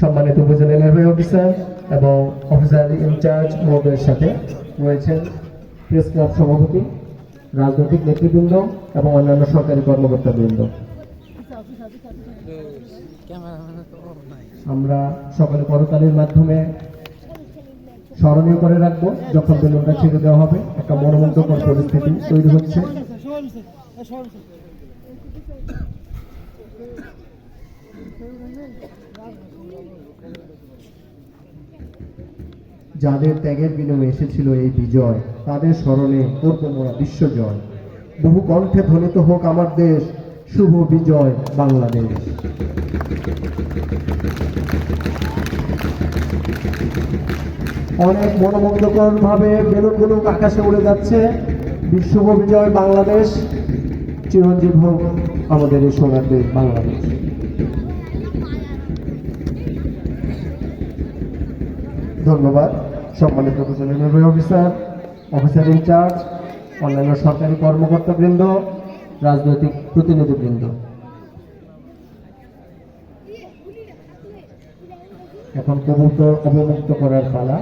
সম্মানিত উপজেলা নির্বাহী অফিসার এবং অফিসার ইনচার্জ মহোদয়ের সাথে রয়েছেন প্রেস ক্লাব সভাপতি, রাজনৈতিক নেতৃবৃন্দ এবং অন্যান্য সরকারি কর্মকর্তাবৃন্দ। আমরা সকলে করতালির মাধ্যমে স্মরণীয় করে রাখব, যখন বেলুনটা ছেড়ে দেওয়া হবে, একটা মনোমুগ্ধকর পরিস্থিতি তৈরি হচ্ছে। যাদের ত্যাগের বিনিময়ে এসেছিল এই বিজয়, তাদের স্মরণে করব মোরা বিশ্বজয় বহু কণ্ঠে ধ্বনিত হোক আমার দেশ, শুভ বিজয় বাংলাদেশ। অনেক মনোমুগ্ধকর ভাবে বেলুনগুলো আকাশে উড়ে যাচ্ছে। বিশ্ব বিজয় বাংলাদেশ। চিরঞ্জীব হোক আমাদের এই সোনার দেশ বাংলাদেশ। ধন্যবাদ। সম্মানিত অফিসার অফিসার ইনচার্জ, অন্যান্য সরকারি কর্মকর্তাবৃন্দ, রাজনৈতিক প্রতিনিধিবৃন্দ। এখন কবুতর অবমুক্ত করার পালা।